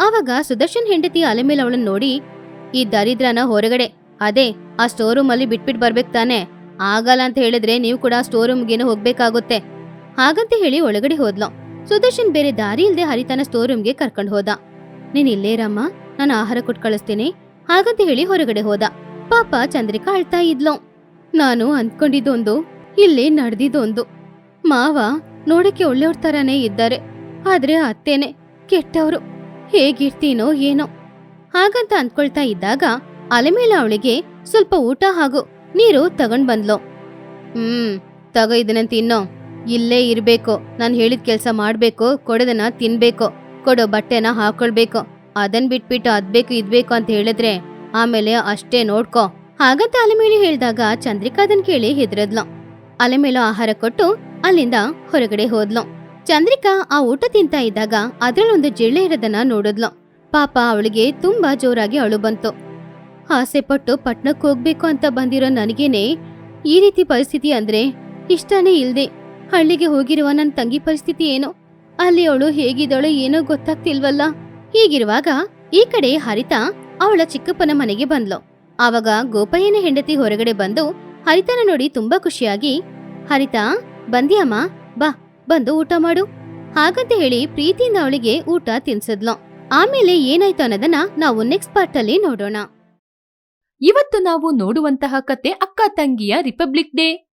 ಆವಾಗ ಸುದರ್ಶನ್ ಹೆಂಡತಿ ಅಲೆ ಮೇಲೆ ಅವಳನ್ನ ನೋಡಿ, ಈ ದರಿದ್ರನ ಹೊರಗಡೆ. ಅದೇ, ಆ ಸ್ಟೋರ್ ರೂಮ್ ಅಲ್ಲಿ ಬಿಟ್ಬಿಟ್ ಬರ್ಬೇಕು ತಾನೆ. ಆಗಲ್ಲ ಅಂತ ಹೇಳಿದ್ರೆ ನೀವು ಕೂಡ ಸ್ಟೋರ್ ರೂಮ್ಗೇನು ಹೋಗ್ಬೇಕಾಗುತ್ತೆ. ಹಾಗಂತ ಹೇಳಿ ಒಳಗಡೆ ಹೋದ್ಲು. ಸುದರ್ಶನ್ ಬೇರೆ ದಾರಿ ಇಲ್ಲದೆ ಹರಿತನ ಸ್ಟೋರ್ ರೂಮ್ಗೆ ಕರ್ಕೊಂಡು ಹೋದ. ನೀನ್ ಇಲ್ಲೇ ರಮ್ಮ ನಾನು ಆಹಾರ ಕೊಟ್ಟು ಕಳಿಸ್ತೀನಿ. ಹಾಗಂತ ಹೇಳಿ ಹೊರಗಡೆ ಹೋದ. ಪಾಪ ಚಂದ್ರಿಕಾ ಅಳ್ತಾ ಇದ್ಲು. ನಾನು ಅಂದ್ಕೊಂಡಿದ್ದೊಂದು, ಇಲ್ಲಿ ನಡೆದಿದ್ದೊಂದು. ಮಾವ ನೋಡಕ್ಕೆ ಒಳ್ಳೆಯವ್ರ ತರಾನೇ ಇದ್ದಾರೆ. ಆದ್ರೆ ಅತ್ತೇನೆ ಕೆಟ್ಟವರು. ಹೇಗಿರ್ತೀನೋ ಏನೋ. ಹಾಗಂತ ಅಂದ್ಕೊಳ್ತಾ ಇದ್ದಾಗ ಅಲೆಮೇಲ ಅವಳಿಗೆ ಸ್ವಲ್ಪ ಊಟ ಹಾಗೂ ನೀರು ತಗೊಂಡ್ ಬಂದ್ಲು. ಹ್ಮ್, ತಗೋ ಇದನ್ನ ತಿನ್ನೋ. ಇಲ್ಲೇ ಇರ್ಬೇಕು. ನಾನು ಹೇಳಿದ ಕೆಲಸ ಮಾಡ್ಬೇಕು, ಕೊಡೋದನ್ನ ತಿನ್ಬೇಕು. ಕೊಡೋ ಬಟ್ಟೆನ ಹಾಕೊಳ್ಬೇಕು. ಅದನ್ ಬಿಟ್ಬಿಟ್ಟು ಅದ್ಬೇಕು ಇದ್ಬೇಕು ಅಂತ ಹೇಳಿದ್ರೆ ಆಮೇಲೆ ಅಷ್ಟೇ ನೋಡ್ಕೋ. ಹಾಗಂತ ಅಲೆಮೇಲೆ ಹೇಳಿದಾಗ ಚಂದ್ರಿಕಾ ಅದನ್ ಕೇಳಿ ಹೆದ್ರದ್ಲು. ಅಲೆ ಮೇಲೂ ಆಹಾರ ಕೊಟ್ಟು ಅಲ್ಲಿಂದ ಹೊರಗಡೆ ಹೋದ್ಲು. ಚಂದ್ರಿಕಾ ಆ ಊಟ ತಿಂತಾ ಇದ್ದಾಗ ಅದ್ರಲ್ಲೊಂದು ಜಿಳ್ಳೆ ಇರೋದನ್ನ ನೋಡಿದ್ಲು. ಪಾಪ ಅವಳಿಗೆ ತುಂಬಾ ಜೋರಾಗಿ ಅಳು ಬಂತು. ಆಸೆ ಪಟ್ಟು ಪಟ್ನಕ್ ಹೋಗ್ಬೇಕು ಅಂತ ಬಂದಿರೋ ನನಗೇನೆ ಈ ರೀತಿ ಪರಿಸ್ಥಿತಿ ಅಂದ್ರೆ ಇಷ್ಟನೇ ಇಲ್ದೆ. ಹಳ್ಳಿಗೆ ಹೋಗಿರುವ ನನ್ನ ತಂಗಿ ಪರಿಸ್ಥಿತಿ ಏನೋ? ಅಲ್ಲಿ ಅವಳು ಹೇಗಿದ್ದಾಳೋ ಏನೋ ಗೊತ್ತಾಗ್ತಿಲ್ವಲ್ಲ? ಹೀಗಿರುವಾಗ ಈ ಕಡೆ ಹರಿತಾ ಅವಳ ಚಿಕ್ಕಪ್ಪನ ಮನೆಗೆ ಬಂದ್ಲು. ಆವಾಗ ಗೋಪಯ್ಯನ ಹೆಂಡತಿ ಹೊರಗಡೆ ಬಂದು ಹರಿತನ ನೋಡಿ ತುಂಬಾ ಖುಷಿಯಾಗಿ, ಹರಿತಾ, ಬಂದ್ಯಾಮ್ಮ? ಬಾ, ಬಂದು ಊಟ ಮಾಡು. ಹಾಗಂತ ಹೇಳಿ ಪ್ರೀತಿಯಿಂದ ಅವಳಿಗೆ ಊಟ ತಿನ್ಸದ್ಲು. ಆಮೇಲೆ ಏನಾಯ್ತು ಅನ್ನೋದನ್ನ ನಾವು ನೆಕ್ಸ್ಟ್ ಪಾರ್ಟ್ ಅಲ್ಲಿ ನೋಡೋಣ. ಇವತ್ತು ನಾವು ನೋಡುವಂತಹ ಕತೆ ಅಕ್ಕ ತಂಗಿಯ ರಿಪಬ್ಲಿಕ್ ಡೇ.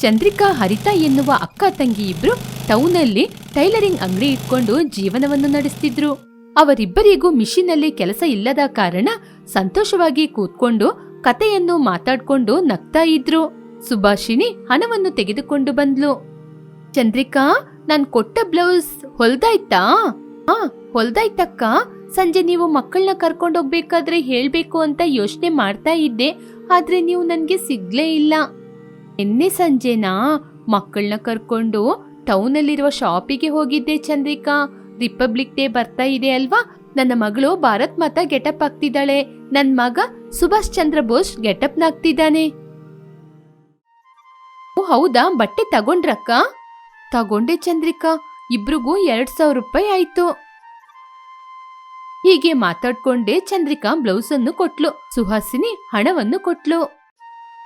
ಚಂದ್ರಿಕಾ, ಹರಿತಾ ಎನ್ನುವ ಅಕ್ಕ ತಂಗಿ ಇಬ್ರು ಟೌನಲ್ಲಿ ಟೈಲರಿಂಗ್ ಅಂಗಡಿ ಇಟ್ಕೊಂಡು ಜೀವನವನ್ನು ನಡೆಸ್ತಿದ್ರು. ಅವರಿಬ್ಬರಿಗೂ ಮಿಷಿನಲ್ಲಿ ಕೆಲಸ ಇಲ್ಲದ ಕಾರಣ ಸಂತೋಷವಾಗಿ ಕೂತ್ಕೊಂಡು ಕತೆಯನ್ನು ಮಾತಾಡ್ಕೊಂಡು ನಗ್ತಾ ಇದ್ರು. ಸುಭಾಷಿಣಿ ಹಣವನ್ನು ತೆಗೆದುಕೊಂಡು ಬಂದ್ಲು. ಚಂದ್ರಿಕಾ, ನಾನ್ ಕೊಟ್ಟ ಬ್ಲೌಸ್ ಹೊಲ್ದಾಯ್ತಾ? ಹಾ, ಹೊಲ್ದಾಯ್ತಕ್ಕ. ಸಂಜೆ ನೀವು ಮಕ್ಕಳನ್ನ ಕರ್ಕೊಂಡೋಗ್ಬೇಕಾದ್ರೆ ಹೇಳ್ಬೇಕು ಅಂತ ಯೋಚನೆ ಮಾಡ್ತಾ ಇದ್ದೆ. ಆದ್ರೆ ನೀವು ನನ್ಗೆ ಸಿಗ್ಲೇ ಇಲ್ಲ. ನಿನ್ನೆ ಸಂಜೆನಾ? ಮಕ್ಕಳನ್ನ ಕರ್ಕೊಂಡು ಟೌನಲ್ಲಿರುವ ಶಾಪಿಗೆ ಹೋಗಿದ್ದೆ ಚಂದ್ರಿಕಾ. ರಿಪಬ್ಲಿಕ್ ಡೇ ಬರ್ತಾ ಇದೆ ಅಲ್ವಾ? ನನ್ನ ಮಗಳು ಭಾರತ್ ಮಾತಾ ಗೆಟಪ್ ಆಗ್ತಿದ್ದಾಳೆ. ನನ್ ಮಗ ಸುಭಾಷ್ ಚಂದ್ರ ಬೋಸ್ ಗೆಟಪ್ ನಾಗ್ತಿದ್ದಾನೆ ಹೌದಾ? ಬಟ್ಟೆ ತಗೊಂಡ್ರಕ್ಕ? ತಗೊಂಡೆ ಚಂದ್ರಿಕಾ. ಇಬ್ರಿಗೂ ಎರಡ್ ಸಾವಿರ ರೂಪಾಯಿ ಆಯ್ತು. ಹೀಗೆ ಮಾತಾಡ್ಕೊಂಡೆ ಚಂದ್ರಿಕಾ ಬ್ಲೌಸ್ ಅನ್ನು ಕೊಟ್ಲು. ಸುಹಾಸಿನಿ ಹಣವನ್ನು ಕೊಟ್ಲು.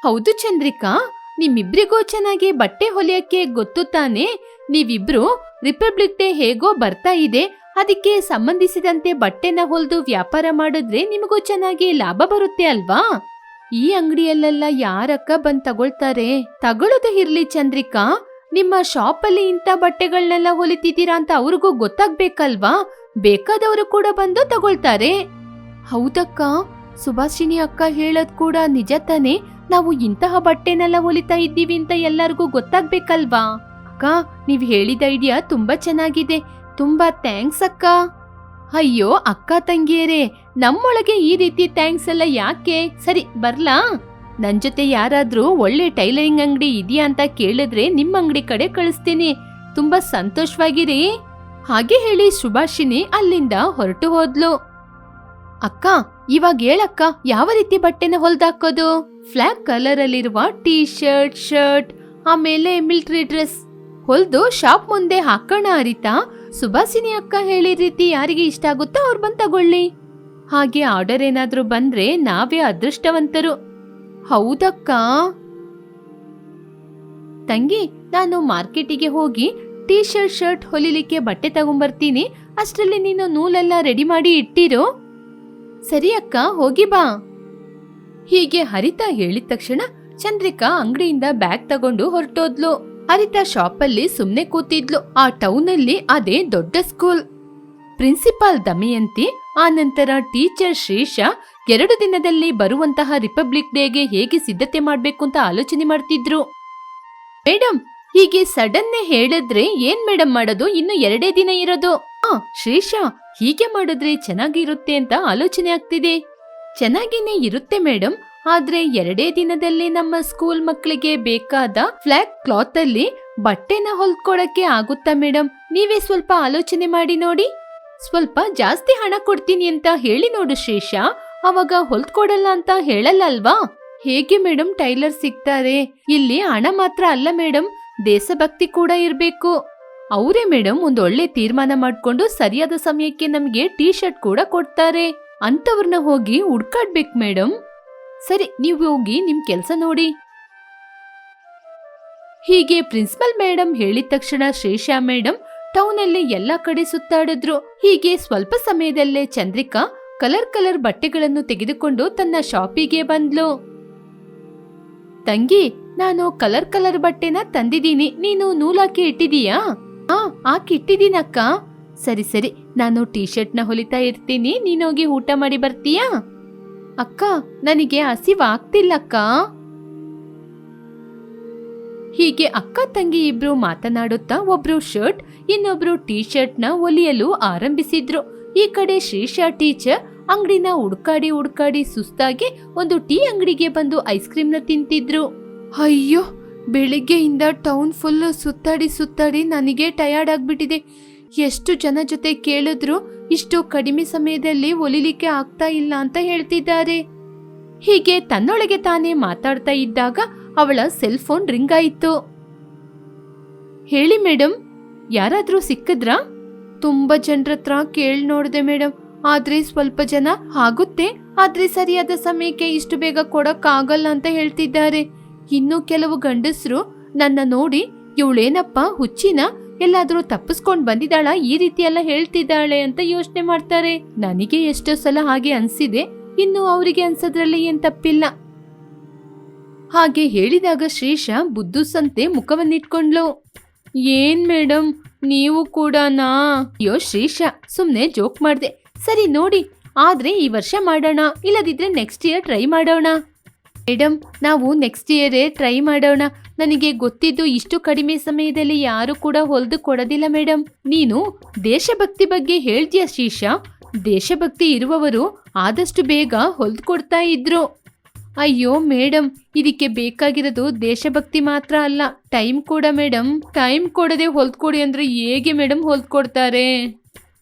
ಹೌದು ಚಂದ್ರಿಕಾ, ನಿಮ್ಮಿಬ್ರಿಗೂ ಚೆನ್ನಾಗಿ ಬಟ್ಟೆ ಹೊಲಿಯಕ್ಕೆ ಗೊತ್ತು ತಾನೆ? ನೀವಿಬ್ರು ರಿಪಬ್ಲಿಕ್ ಡೇ ಹೇಗೋ ಬರ್ತಾ ಇದೆ, ಅದಕ್ಕೆ ಸಂಬಂಧಿಸಿದಂತೆ ಬಟ್ಟೆನ ಹೊಲ್ದು ವ್ಯಾಪಾರ ಮಾಡಿದ್ರೆ ನಿಮಗೂ ಚೆನ್ನಾಗಿ ಲಾಭ ಬರುತ್ತೆ ಅಲ್ವಾ? ಈ ಅಂಗಡಿಯಲ್ಲೆಲ್ಲ ಯಾರಕ್ಕ ಬಂದ್ ತಗೊಳ್ತಾರೆ? ತಗೊಳ್ಳೋದು ಇರ್ಲಿ ಚಂದ್ರಿಕಾ. ನಿಮ್ಮ ಶಾಪಲ್ಲಿ ಇಂಥ ಬಟ್ಟೆಗಳನ್ನೆಲ್ಲ ಹೊಲಿತಿದ್ದೀರಾ ಅಂತ ಅವ್ರಿಗೂ ಗೊತ್ತಾಗ್ಬೇಕಲ್ವಾ? ಬೇಕಾದವರು ಕೂಡ ಬಂದು ತಗೊಳ್ತಾರೆ. ಹೌದಕ್ಕ, ಸುಭಾಷಿಣಿ ಅಕ್ಕ ಹೇಳದ್ ಕೂಡ ನಿಜ ತಾನೇ. ನಾವು ಇಂತಹ ಬಟ್ಟೆನೆಲ್ಲ ಹೊಲಿತಾ ಇದ್ದೀವಿ ಅಂತ ಎಲ್ಲರಿಗೂ ಗೊತ್ತಾಗ್ಬೇಕಲ್ವಾ? ಅಕ್ಕ, ನೀವು ಹೇಳಿದ ಐಡಿಯಾ ತುಂಬಾ ಚೆನ್ನಾಗಿದೆ. ತುಂಬಾ ಥ್ಯಾಂಕ್ಸ್ ಅಕ್ಕ. ಅಯ್ಯೋ, ಅಕ್ಕ ತಂಗಿಯರೇ, ನಮ್ಮೊಳಗೆ ಈ ರೀತಿ ಥ್ಯಾಂಕ್ಸ್ ಎಲ್ಲ ಯಾಕೆ? ಸರಿ, ಬರ್ಲಾ? ನನ್ ಜೊತೆ ಯಾರಾದ್ರೂ ಒಳ್ಳೆ ಟೈಲರಿಂಗ್ ಅಂಗಡಿ ಇದೆಯಾ ಅಂತ ಕೇಳಿದ್ರೆ ನಿಮ್ಮ ಅಂಗಡಿ ಕಡೆ ಕಳಿಸ್ತೀನಿ. ತುಂಬಾ ಸಂತೋಷವಾಗಿರಿ. ಹಾಗೆ ಹೇಳಿ ಸುಭಾಷಿನಿ ಅಲ್ಲಿಂದ ಹೊರಟು ಹೋದ್ಲು. ಅಕ್ಕ, ಇವಾಗ ಹೇಳಕ್ಕ, ಯಾವ ರೀತಿ ಬಟ್ಟೆನ ಹೊಲ್ದಾಕೋದು? ಫ್ಲಾಗ್ ಕಲರ್ ಅಲ್ಲಿರುವ ಟೀ ಶರ್ಟ್ ಶರ್ಟ್, ಆಮೇಲೆ ಮಿಲ್ಟ್ರಿ ಡ್ರೆಸ್. ಹೊಲ್ದು ಶಾಪ್ ಮುಂದೆ ಹಾಕೋಣ ಅರಿತಾ, ಸುಭಾಸಿನಿ ಅಕ್ಕ ಹೇಳಿ ರೀತಿ ಯಾರಿಗೆ ಇಷ್ಟ ಆಗುತ್ತೋ ಅವ್ರು ಬಂದು ತಗೊಳ್ಳಿ. ಹಾಗೆ ಆರ್ಡರ್ ಏನಾದರೂ ಬಂದ್ರೆ ನಾವೇ ಅದೃಷ್ಟವಂತರು. ಹೌದಕ್ಕ? ತಂಗಿ, ನಾನು ಮಾರ್ಕೆಟಿಗೆ ಹೋಗಿ ಟೀ ಶರ್ಟ್ ಶರ್ಟ್ ಹೊಲಿಲಿಕ್ಕೆ ಬಟ್ಟೆ ತಗೊಂಬರ್ತೀನಿ. ಅಷ್ಟರಲ್ಲಿ ನೀನು ನೂಲೆಲ್ಲ ರೆಡಿ ಮಾಡಿ ಇಟ್ಟಿರು. ಸರಿ ಅಕ್ಕ, ಹೋಗಿ ಬಾ. ಹೀಗೆ ಹರಿತಾ ಹೇಳಿದ ತಕ್ಷಣ ಚಂದ್ರಿಕಾ ಅಂಗಡಿಯಿಂದ ಬ್ಯಾಗ್ ತಗೊಂಡು ಹೊರಟೋದ್ಲು. ಹರಿತಾ ಶಾಪಲ್ಲಿ ಸುಮ್ನೆ ಕೂತಿದ್ಲು. ಆ ಟೌನಲ್ಲಿ ಅದೇ ದೊಡ್ಡ ಸ್ಕೂಲ್. ಪ್ರಿನ್ಸಿಪಾಲ್ ದಮಯಂತಿ, ಆ ನಂತರ ಟೀಚರ್ ಶ್ರೀಶ, ಎರಡು ದಿನದಲ್ಲಿ ಬರುವಂತಹ ರಿಪಬ್ಲಿಕ್ ಡೇಗೆ ಹೇಗೆ ಸಿದ್ಧತೆ ಮಾಡಬೇಕು ಅಂತ ಆಲೋಚನೆ ಮಾಡ್ತಿದ್ರು. ಮೇಡಮ್ ಹೀಗೆ ಸಡನ್ನೇ ಹೇಳಿದ್ರೆ ಏನ್ ಮೇಡಮ್ ಮಾಡೋದು? ಇನ್ನು ಎರಡೇ ದಿನ ಇರೋದು. ಆ, ಶ್ರೀಶ, ಹೀಗೆ ಮಾಡಿದ್ರೆ ಚೆನ್ನಾಗಿರುತ್ತೆ ಅಂತ ಆಲೋಚನೆ ಆಗ್ತಿದೆ. ಚೆನ್ನಾಗಿನೇ ಇರುತ್ತೆ ಮೇಡಮ್ ಆದ್ರೆ ಎರಡೇ ದಿನದಲ್ಲಿ ನಮ್ಮ ಸ್ಕೂಲ್ ಮಕ್ಕಳಿಗೆ ಬೇಕಾದ ಫ್ಲಾಗ್ ಕ್ಲಾತ್ ಅಲ್ಲಿ ಬಟ್ಟೆನ ಹೊಲ್ಕೊಡಕ್ಕೆ ಆಗುತ್ತಾ ಮೇಡಮ್ ನೀವೇ ಸ್ವಲ್ಪ ಆಲೋಚನೆ ಮಾಡಿ ನೋಡಿ. ಸ್ವಲ್ಪ ಜಾಸ್ತಿ ಹಣ ಕೊಡ್ತೀನಿ ಅಂತ ಹೇಳಿ ನೋಡು ಶೇಷ. ಅವಾಗ ಹೊಲ್ಕೊಡಲ್ಲ ಅಂತ ಹೇಳಲ್ಲ ಅಲ್ವಾ ಹೇಗೆ ಮೇಡಮ್ ಟೈಲರ್ ಸಿಗ್ತಾರೆ? ಇಲ್ಲಿ ಹಣ ಮಾತ್ರ ಅಲ್ಲ ಮೇಡಮ್ ದೇಶಭಕ್ತಿ ಕೂಡ ಇರಬೇಕು. ಅವರೇ ಮೇಡಮ್ ಒಂದು ಒಳ್ಳೆ ತೀರ್ಮಾನ ಮಾಡ್ಕೊಂಡು ಸರಿಯಾದ ಸಮಯಕ್ಕೆ ನಮಗೆ ಟೀ ಶರ್ಟ್ ಕೂಡ ಕೊಡ್ತಾರೆ. ಅಂತವ್ರನ್ನ ಹೋಗಿ ಹುಡ್ಕಾಡ್ಬೇಕು ಮೇಡಮ್ ಸರಿ, ನೀವು ಹೋಗಿ ನಿಮ್ ಕೆಲಸ ನೋಡಿ. ಹೀಗೆ ಪ್ರಿನ್ಸಿಪಲ್ ಮೇಡಮ್ ಹೇಳಿದ ತಕ್ಷಣ ಶ್ರೇಷಾ ಮೇಡಮ್ ಟೌನ್ ಅಲ್ಲಿ ಎಲ್ಲಾ ಕಡೆ ಸುತ್ತಾಡಿದ್ರು. ಹೀಗೆ ಸ್ವಲ್ಪ ಸಮಯದಲ್ಲೇ ಚಂದ್ರಿಕಾ ಕಲರ್ ಕಲರ್ ಬಟ್ಟೆಗಳನ್ನು ತೆಗೆದುಕೊಂಡು ತನ್ನ ಶಾಪಿಗೆ ಬಂದ್ಲು. ತಂಗಿ, ನಾನು ಕಲರ್ ಕಲರ್ ಬಟ್ಟೆನ ತಂದಿದ್ದೀನಿ. ನೀನು ನೂಲಾಕಿ ಇಟ್ಟಿದೀಯಾ? ಹಾ ಹಾಕಿ ಇಟ್ಟಿದ್ದೀನಕ್ಕ. ಸರಿ ಸರಿ. ನಾನು ಟೀ ಶರ್ಟ್ನ ಹೊಲಿತಾ ಇರ್ತೀನಿ. ನೀನೋಗಿ ಊಟ ಮಾಡಿ ಬರ್ತೀಯಾ? ಅಕ್ಕ, ನನಗೆ ಹಸಿವಾಗ್ತಿಲ್ಲಕ್ಕ. ಹೀಗೆ ಅಕ್ಕ ತಂಗಿ ಇಬ್ರು ಮಾತನಾಡುತ್ತಾ ಒಬ್ರು ಶರ್ಟ್, ಇನ್ನೊಬ್ರು ಟೀ ಶರ್ಟ್ನ ಒಲಿಯಲು ಆರಂಭಿಸಿದ್ರು. ಈ ಕಡೆ ಶ್ರೀಶಾ ಟೀಚರ್ ಅಂಗಡಿನ ಹುಡ್ಕಾಡಿ ಹುಡ್ಕಾಡಿ ಸುಸ್ತಾಗಿ ಒಂದು ಟೀ ಅಂಗಡಿಗೆ ಬಂದು ಐಸ್ನ ತಿಂತಿದ್ರು. ಅಯ್ಯೋ, ಬೆಳಿಗ್ಗೆಯಿಂದ ಟೌನ್ ಫುಲ್ ಸುತ್ತಾಡಿ ಸುತ್ತಾಡಿ ನನಗೆ ಟಯರ್ಡ್ ಆಗ್ಬಿಟ್ಟಿದೆ. ಎಷ್ಟು ಜನ ಜೊತೆ ಕೇಳಿದ್ರು ಇಷ್ಟು ಕಡಿಮೆ ಸಮಯದಲ್ಲಿ ಒಲಿಲಿಕ್ಕೆ ಆಗ್ತಾ ಇಲ್ಲ ಅಂತ ಹೇಳ್ತಿದ್ದಾರೆ. ಹೀಗೆ ತನ್ನೊಳಗೆ ತಾನೇ ಮಾತಾಡ್ತಾ ಇದ್ದಾಗ ಅವಳ ಸೆಲ್ ಫೋನ್ ರಿಂಗ್ ಆಯಿತು. ಹೇಳಿ ಮೇಡಮ್ ಯಾರಾದರೂ ಸಿಕ್ಕಿದ್ರಾ? ತುಂಬಾ ಜನರ ಹತ್ರ ಕೇಳಿ ನೋಡಿದೆ ಮೇಡಮ್ ಆದ್ರೆ ಸ್ವಲ್ಪ ಜನ ಆಗುತ್ತೆ, ಆದ್ರೆ ಸರಿಯಾದ ಸಮಯಕ್ಕೆ ಇಷ್ಟು ಬೇಗ ಕೊಡಕ್ ಆಗಲ್ಲ ಅಂತ ಹೇಳ್ತಿದ್ದಾರೆ. ಇನ್ನು ಕೆಲವು ಗಂಡಸರು ನನ್ನ ನೋಡಿ, ಇವಳೇನಪ್ಪ ಹುಚ್ಚಿನ? ಎಲ್ಲಾದ್ರೂ ತಪ್ಪಿಸ್ಕೊಂಡ್ ಬಂದಿದ್ದಾಳ, ಈ ರೀತಿ ಎಲ್ಲ ಹೇಳ್ತಿದ್ದಾಳೆ ಅಂತ ಯೋಚನೆ ಮಾಡ್ತಾರೆ. ನನಗೆ ಎಷ್ಟೋ ಸಲ ಹಾಗೆ ಅನ್ಸಿದೆ, ಇನ್ನು ಅವರಿಗೆ ಅನ್ಸೋದ್ರಲ್ಲಿ ಏನ್ ತಪ್ಪಿಲ್ಲ. ಹಾಗೆ ಹೇಳಿದಾಗ ಶ್ರೀಷ ಬುದ್ದು ಸಂತೆ ಮುಖವನ್ನಿಟ್ಕೊಂಡ್ಲು ಏನ್ ಮೇಡಮ್ ನೀವು ಕೂಡನಾ? ಅಯ್ಯೋ ಶ್ರೀಷ ಸುಮ್ನೆ ಜೋಕ್ ಮಾಡ್ದೆ. ಸರಿ ನೋಡಿ, ಆದ್ರೆ ಈ ವರ್ಷ ಮಾಡೋಣ, ಇಲ್ಲದಿದ್ರೆ ನೆಕ್ಸ್ಟ್ ಇಯರ್ ಟ್ರೈ ಮಾಡೋಣ. ಮೇಡಮ್ ನಾವು ನೆಕ್ಸ್ಟ್ ಇಯರೇ ಟ್ರೈ ಮಾಡೋಣ. ನನಗೆ ಗೊತ್ತಿದ್ದು ಇಷ್ಟು ಕಡಿಮೆ ಸಮಯದಲ್ಲಿ ಯಾರು ಕೂಡ ಹೊಲ್ದು ಕೊಡೋದಿಲ್ಲ ಮೇಡಮ್ ನೀನು ದೇಶಭಕ್ತಿ ಬಗ್ಗೆ ಹೇಳ್ತೀಯ ಶೀಶಾ? ದೇಶಭಕ್ತಿ ಇರುವವರು ಆದಷ್ಟು ಬೇಗ ಹೊಲ್ದು ಕೊಡ್ತಾ ಇದ್ರು. ಅಯ್ಯೋ ಮೇಡಮ್ ಇದಕ್ಕೆ ಬೇಕಾಗಿರೋದು ದೇಶಭಕ್ತಿ ಮಾತ್ರ ಅಲ್ಲ. ಟೈಮ್ ಕೂಡ ಮೇಡಮ್ ಟೈಮ್ ಕೊಡದೆ ಹೊಲ್ದ್ಕೊಡಿ ಅಂದ್ರೆ ಹೇಗೆ ಮೇಡಮ್ ಹೊಲ್ದ್ಕೊಡ್ತಾರೆ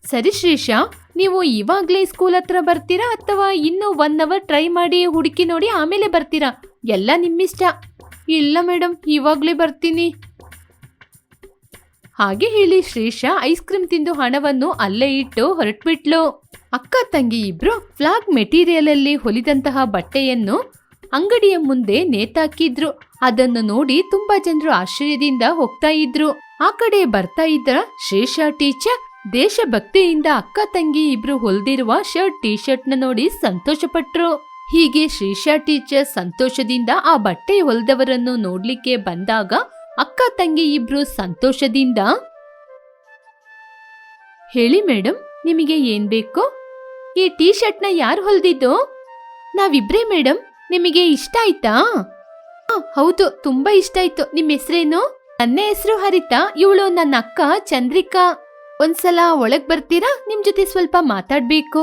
ಸರಿ ಶ್ರೀಶಾ ನೀವು ಇವಾಗ್ಲೇ ಸ್ಕೂಲ್ ಹತ್ರ ಬರ್ತೀರಾ ಅಥವಾ ಇನ್ನೂ ಒನ್ ಅವರ್ ಟ್ರೈ ಮಾಡಿ ಹುಡುಕಿ ನೋಡಿ ಆಮೇಲೆ ಬರ್ತೀರಾ? ಎಲ್ಲ ನಿಮ್ಮಿಷ್ಟ. ಇಲ್ಲ ಮೇಡಮ್ ಇವಾಗ್ಲೇ ಬರ್ತೀನಿ. ಹಾಗೆ ಹೇಳಿ ಶ್ರೀಶಾ ಐಸ್ ಕ್ರೀಮ್ ತಿಂದು ಹಣವನ್ನು ಅಲ್ಲೇ ಇಟ್ಟು ಹೊರಟ್ಬಿಟ್ಲು. ಅಕ್ಕ, ತಂಗಿ ಇಬ್ರು ಫ್ಲಾಗ್ ಮೆಟೀರಿಯಲ್ ಅಲ್ಲಿ ಹೊಲಿದಂತಹ ಬಟ್ಟೆಯನ್ನು ಅಂಗಡಿಯ ಮುಂದೆ ನೇತಾಕಿದ್ರು. ಅದನ್ನು ನೋಡಿ ತುಂಬಾ ಜನರು ಆಶ್ಚರ್ಯದಿಂದ ಹೋಗ್ತಾ ಇದ್ರು. ಆ ಕಡೆ ಬರ್ತಾ ಇದ್ದ ಶ್ರೇಷಾ ಟೀಚರ್ ದೇಶಭಕ್ತಿಯಿಂದ ಅಕ್ಕ ತಂಗಿ ಇಬ್ರು ಹೊಲ್ದಿರುವ ಶರ್ಟ್ ಟೀ ಶರ್ಟ್ನ ನೋಡಿ ಸಂತೋಷಪಟ್ರು. ಹೀಗೆ ಶ್ರೀಶಾ ಟೀಚರ್ ಸಂತೋಷದಿಂದ ಆ ಬಟ್ಟೆ ಹೊಲ್ದವರನ್ನು ನೋಡ್ಲಿಕ್ಕೆ ಬಂದಾಗ ಅಕ್ಕ ತಂಗಿ ಇಬ್ರು ಸಂತೋಷದಿಂದ, ಹೇಳಿ ಮೇಡಮ್ ನಿಮಗೆ ಏನ್ ಬೇಕು? ಈ ಟೀ ಶರ್ಟ್ನ ಯಾರು ಹೊಲ್ದಿದ್ದು? ನಾವಿಬ್ರೇ ಮೇಡಮ್ ನಿಮಗೆ ಇಷ್ಟ ಆಯ್ತಾ? ಹೌದು, ತುಂಬಾ ಇಷ್ಟ ಆಯ್ತು. ನಿಮ್ಮ ಹೆಸರೇನು? ನನ್ನ ಹೆಸರು ಹರಿತಾ, ಇವಳು ನನ್ನ ಅಕ್ಕ ಚಂದ್ರಿಕಾ. ಒಂದ್ಸಲ ಒಳಗ್ ಬರ್ತೀರಾ? ನಿಮ್ ಜೊತೆ ಸ್ವಲ್ಪ ಮಾತಾಡ್ಬೇಕು.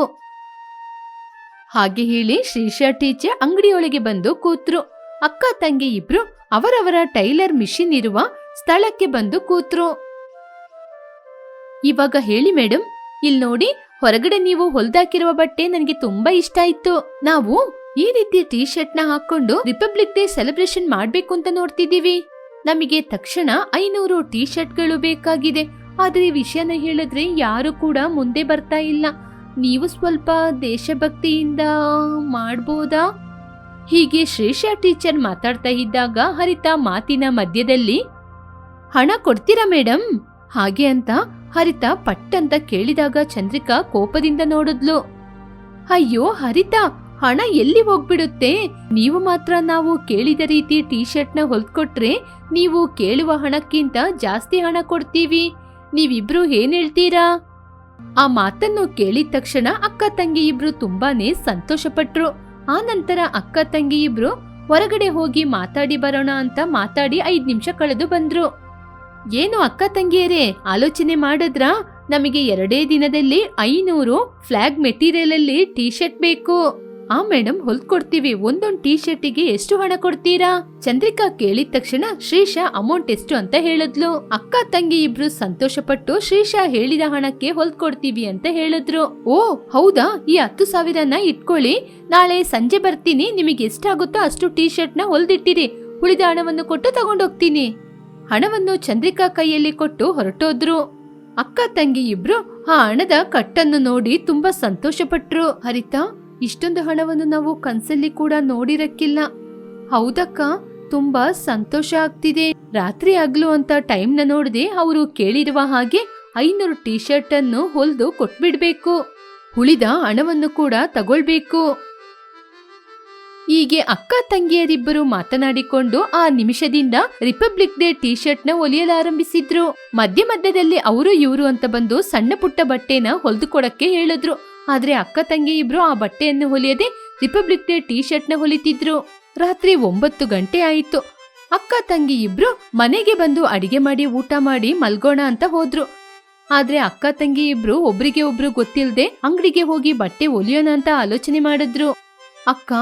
ಹಾಗೆ ಹೇಳಿ ಶ್ರೀಶಾ ಟೀಚರ್ ಅಂಗಡಿಯೊಳಗೆ ಬಂದು ಕೂತ್ರು. ಅಕ್ಕ, ತಂಗಿ ಇಬ್ರು ಅವರವರ ಟೈಲರ್ ಮಿಷಿನ್ ಇರುವ ಸ್ಥಳಕ್ಕೆ ಬಂದು ಕೂತ್ರು. ಇವಾಗ ಹೇಳಿ ಮೇಡಮ್ ಇಲ್ ನೋಡಿ ಹೊರಗಡೆ ನೀವು ಹೊಲ್ದಾಕಿರುವ ಬಟ್ಟೆ ನನಗೆ ತುಂಬಾ ಇಷ್ಟ ಆಯ್ತು. ನಾವು ಈ ರೀತಿ ಟೀ ಶರ್ಟ್ನ ಹಾಕೊಂಡು ರಿಪಬ್ಲಿಕ್ ಡೇ ಸೆಲೆಬ್ರೇಷನ್ ಮಾಡ್ಬೇಕು ಅಂತ ನೋಡ್ತಿದೀವಿ ನಮಗೆ ತಕ್ಷಣ ಐನೂರು ಟೀ ಶರ್ಟ್ಗಳು ಬೇಕಾಗಿದೆ. ಆದ್ರೆ ವಿಷಯನ ಹೇಳಿದ್ರೆ ಯಾರು ಕೂಡ ಮುಂದೆ ಬರ್ತಾ ಇಲ್ಲ. ನೀವು ಸ್ವಲ್ಪ ದೇಶಭಕ್ತಿಯಿಂದ ಮಾಡ್ಬೋದಾ? ಹೀಗೆ ಶ್ರೇಷ್ಠ ಟೀಚರ್ ಮಾತಾಡ್ತಾ ಇದ್ದಾಗ ಹರಿತ ಮಾತಿನ ಮಧ್ಯದಲ್ಲಿ, ಹಣ ಕೊಡ್ತೀರಾ ಮೇಡಮ್ ಹಾಗೆ ಅಂತ ಹರಿತಾ ಪಟ್ಟಂತ ಕೇಳಿದಾಗ ಚಂದ್ರಿಕಾ ಕೋಪದಿಂದ ನೋಡಿದ್ಲು. ಅಯ್ಯೋ ಹರಿತ, ಹಣ ಎಲ್ಲಿ ಹೋಗ್ಬಿಡುತ್ತೆ? ನೀವು ಮಾತ್ರ ನಾವು ಕೇಳಿದ ರೀತಿ ಟೀ ಶರ್ಟ್ನ ಹೊಲ್ಕೊಟ್ರೆ ನೀವು ಕೇಳುವ ಹಣಕ್ಕಿಂತ ಜಾಸ್ತಿ ಹಣ ಕೊಡ್ತೀವಿ. ನೀವಿಬ್ರು ಏನ್ ಹೇಳ್ತೀರಾ? ಆ ಮಾತನ್ನು ಕೇಳಿದ ತಕ್ಷಣ ಅಕ್ಕ ತಂಗಿ ಇಬ್ರು ತುಂಬಾನೇ ಸಂತೋಷಪಟ್ರು. ಆ ನಂತರ ಅಕ್ಕ ತಂಗಿ ಇಬ್ರು ಹೊರಗಡೆ ಹೋಗಿ ಮಾತಾಡಿ ಬರೋಣ ಅಂತ ಮಾತಾಡಿ ಐದ್ ನಿಮಿಷ ಕಳೆದು ಬಂದ್ರು. ಏನು ಅಕ್ಕ ತಂಗಿಯರೇ, ಆಲೋಚನೆ ಮಾಡಿದ್ರಾ? ನಮಗೆ ಎರಡೇ ದಿನದಲ್ಲಿ ಐನೂರು ಫ್ಲಾಗ್ ಮೆಟೀರಿಯಲ್ ಅಲ್ಲಿ ಟೀ ಶರ್ಟ್ ಬೇಕು. ಆ ಮೇಡಮ್ ಹೊಲ್ಕೊಡ್ತೀವಿ, ಒಂದೊಂದು ಟೀ ಶರ್ಟಿಗೆ ಎಷ್ಟು ಹಣ ಕೊಡ್ತೀರಾ? ಚಂದ್ರಿಕಾ ಕೇಳಿದ ತಕ್ಷಣ ಶ್ರೀಶಾ ಅಮೌಂಟ್ ಎಷ್ಟು ಅಂತ ಹೇಳಿದ್ಲು. ಅಕ್ಕ, ತಂಗಿ ಇಬ್ರು ಸಂತೋಷ ಪಟ್ಟು ಶ್ರೀಶಾ ಹೇಳಿದ ಹಣಕ್ಕೆ ಹೊಲ್ಕೊಡ್ತೀವಿ ಅಂತ ಹೇಳಿದ್ರು. ಓ, ಹೌದಾ? ಈ ಹತ್ತು ಸಾವಿರನ ಇಟ್ಕೊಳ್ಳಿ. ನಾಳೆ ಸಂಜೆ ಬರ್ತೀನಿ. ನಿಮಗೆ ಎಷ್ಟಾಗುತ್ತೋ ಅಷ್ಟು ಟೀ ಶರ್ಟ್ನ ಹೊಲ್ದಿಟ್ಟಿರಿ. ಉಳಿದ ಹಣವನ್ನು ಕೊಟ್ಟು ತಗೊಂಡೋಗ್ತೀನಿ. ಹಣವನ್ನು ಚಂದ್ರಿಕಾ ಕೈಯಲ್ಲಿ ಕೊಟ್ಟು ಹೊರಟೋದ್ರು. ಅಕ್ಕ, ತಂಗಿ ಇಬ್ರು ಆ ಹಣದ ಕಟ್ಟನ್ನು ನೋಡಿ ತುಂಬಾ ಸಂತೋಷ ಪಟ್ರು ಹರಿತಾ ಇಷ್ಟೊಂದು ಹಣವನ್ನು ನಾವು ಕನ್ಸಲ್ಲಿ ಕೂಡ ನೋಡಿರಕ್ಕಿಲ್ಲ. ಹೌದಕ್ಕ? ತುಂಬಾ ಸಂತೋಷ ಆಗ್ತಿದೆ. ರಾತ್ರಿ ಆಗ್ಲು ಅಂತ ಟೈಮ್ನ ನೋಡದೆ ಅವರು ಕೇಳಿರುವ ಹಾಗೆ ಐನೂರು ಟೀ ಶರ್ಟ್ ಅನ್ನು ಹೊಲ್ದು ಕೊಟ್ಬಿಡ್ಬೇಕು. ಉಳಿದ ಹಣವನ್ನು ಕೂಡ ತಗೊಳ್ಬೇಕು. ಹೀಗೆ ಅಕ್ಕ ತಂಗಿಯರಿಬ್ಬರು ಮಾತನಾಡಿಕೊಂಡು ಆ ನಿಮಿಷದಿಂದ ರಿಪಬ್ಲಿಕ್ ಡೇ ಟೀ ಶರ್ಟ್ನ ಒಲಿಯಲಾರಂಭಿಸಿದ್ರು ಮಧ್ಯ ಮಧ್ಯದಲ್ಲಿ ಅವರು ಇವರು ಅಂತ ಬಂದು ಸಣ್ಣ ಪುಟ್ಟ ಬಟ್ಟೆನ ಹೊಲ್ದು ಕೊಡಕ್ಕೆ ಹೇಳಿದ್ರು. ಆದ್ರೆ ಅಕ್ಕ ತಂಗಿ ಇಬ್ರು ಆ ಬಟ್ಟೆಯನ್ನು ಹೊಲಿಯದೆ ರಿಪಬ್ಲಿಕ್ ಡೇ ಟೀ ಶರ್ಟ್ನ ಹೊಲಿತಿದ್ರು. ರಾತ್ರಿ ಒಂಬತ್ತು ಗಂಟೆ ಆಯಿತು. ಅಕ್ಕ ತಂಗಿ ಇಬ್ರು ಮನೆಗೆ ಬಂದು ಅಡಿಗೆ ಮಾಡಿ, ಊಟ ಮಾಡಿ ಮಲ್ಗೋಣ ಅಂತ ಹೋದ್ರು. ಆದ್ರೆ ಅಕ್ಕ ತಂಗಿ ಇಬ್ರು ಒಬ್ರಿಗೆ ಒಬ್ರು ಗೊತ್ತಿಲ್ದೆ ಅಂಗಡಿಗೆ ಹೋಗಿ ಬಟ್ಟೆ ಹೊಲಿಯೋಣ ಅಂತ ಆಲೋಚನೆ ಮಾಡಿದ್ರು. ಅಕ್ಕ,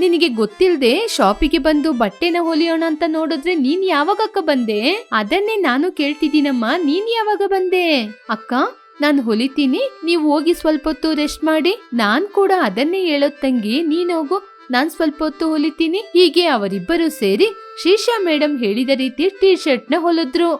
ನಿನಗೆ ಗೊತ್ತಿಲ್ದೆ ಶಾಪಿಗೆ ಬಂದು ಬಟ್ಟೆನ ಹೊಲಿಯೋಣ ಅಂತ ನೋಡಿದ್ರೆ ನೀನ್ ಯಾವಾಗಕ್ಕ ಬಂದೆ? ಅದನ್ನೇ ನಾನು ಕೇಳ್ತಿದ್ದೀನಮ್ಮ, ನೀನ್ ಯಾವಾಗ ಬಂದೆ? ಅಕ್ಕ ನಾನ್ ಹೊಲಿತೀನಿ, ನೀವು ಹೋಗಿ ಸ್ವಲ್ಪ ಹೊತ್ತು ರೆಸ್ಟ್ ಮಾಡಿ, ನಾನ್ ಕೂಡ ಅದನ್ನೇ ಹೇಳೋ ತಂಗಿ ನೀನೋಗು ನಾನ್ ಸ್ವಲ್ಪ ಹೊತ್ತು ಹೊಲಿತೀನಿ. ಹೀಗೆ ಅವರಿಬ್ಬರು ಸೇರಿ ಶೀಶಾ ಮೇಡಮ್ ಹೇಳಿದ ರೀತಿ ಟೀ ಶರ್ಟ್ನ ಹೊಲಿದ್ರು.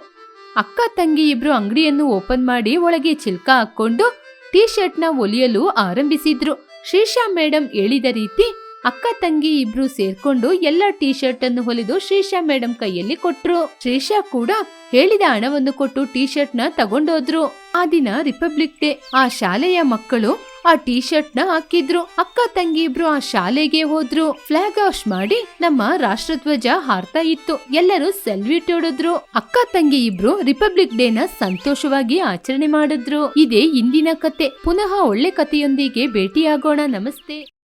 ಅಕ್ಕ ತಂಗಿ ಇಬ್ರು ಅಂಗಡಿಯನ್ನು ಓಪನ್ ಮಾಡಿ ಒಳಗೆ ಚಿಲ್ಕ ಹಾಕೊಂಡು ಟೀ ಶರ್ಟ್ನ ಹೊಲಿಯಲು ಆರಂಭಿಸಿದ್ರು. ಶೀಶಾ ಮೇಡಮ್ ಹೇಳಿದ ರೀತಿ ಅಕ್ಕ ತಂಗಿ ಇಬ್ರು ಸೇರ್ಕೊಂಡು ಎಲ್ಲ ಟೀ ಶರ್ಟ್ ಅನ್ನು ಹೊಲಿದು ಶ್ರೀಶಾ ಮೇಡಮ್ ಕೈಯಲ್ಲಿ ಕೊಟ್ರು. ಶ್ರೀಶಾ ಕೂಡ ಹೇಳಿದ ಹಣವನ್ನು ಕೊಟ್ಟು ಟೀ ಶರ್ಟ್ನ ತಗೊಂಡೋದ್ರು. ಆ ದಿನ ರಿಪಬ್ಲಿಕ್ ಡೇ ಆ ಶಾಲೆಯ ಮಕ್ಕಳು ಆ ಟೀ ಶರ್ಟ್ನ ಹಾಕಿದ್ರು. ಅಕ್ಕ ತಂಗಿ ಇಬ್ರು ಆ ಶಾಲೆಗೆ ಹೋದ್ರು. ಫ್ಲಾಗ್ ಆಫ್ ಮಾಡಿ ನಮ್ಮ ರಾಷ್ಟ್ರಧ್ವಜ ಹಾರ್ತಾ ಇತ್ತು. ಎಲ್ಲರೂ ಸೆಲ್ಯೂಟ್ ಹೊಡೆದ್ರು ಅಕ್ಕ ತಂಗಿ ಇಬ್ರು ರಿಪಬ್ಲಿಕ್ ಡೇ ನ ಸಂತೋಷವಾಗಿ ಆಚರಣೆ ಮಾಡಿದ್ರು. ಇದೇ ಇಂದಿನ ಕತೆ. ಪುನಃ ಒಳ್ಳೆ ಕಥೆಯೊಂದಿಗೆ ಭೇಟಿಯಾಗೋಣ. ನಮಸ್ತೆ.